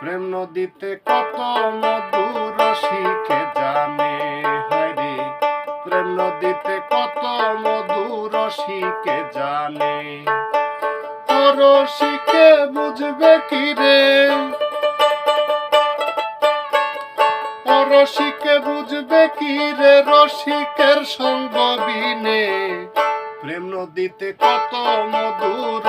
প্রেম নদীতে কত মধুর শিখে জানে? হরে প্রেম নদীতে কত মধুর শিখে জানে? রসিকে বুঝবে কি রে? রসিকে বুঝবে কি রে? রসিকের সঙ্গ বিনে? প্রেম নদীতে কত মধুর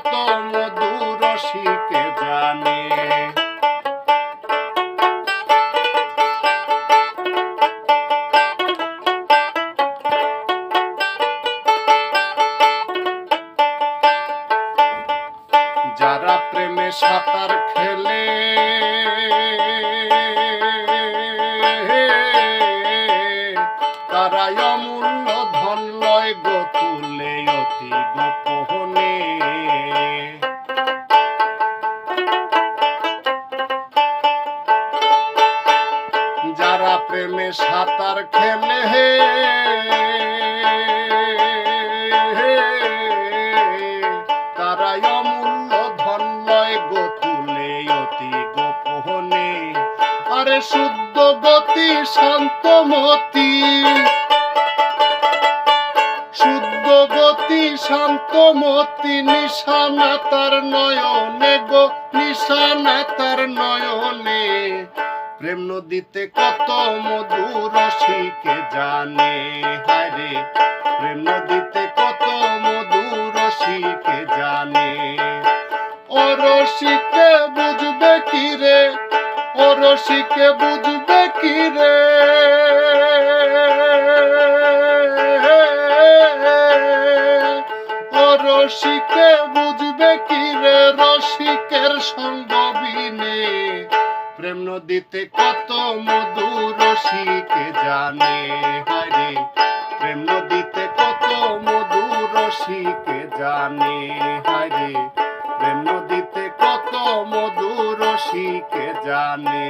কত মধুর রসিকে জানে। যারা প্রেমে সাঁতার খেলে তারাই লয় গো তুলে অতি গোপনে। যারা প্রেমে সাঁতার খেলে হে তারাই অমূল্য ধন লয় গো তুলে অতি গোপনে। আরে শুদ্ধ গতি শান্তমতি শুদ্ধ শান্তমতি নিশানা তার নয়নে গো, নিশানা তার নয়নে। প্রেম নদীতে কত মধুর শিখে জানে হারে প্রেম নদীতে কত মধুর শিখে জানে। ও রসিকে বুঝবে কি রে, ও রসিকে বুঝবে কি রে? রসিকে বুঝবে কি রে? রসিকের সঙ্গ বিনে প্রেম নদীতে কত মধুর রসিকে জানে? হারে প্রেম নদীতে কত মধুর রসিকে জানে? হারে প্রেম নদীতে কত মধুর রসিকে জানে?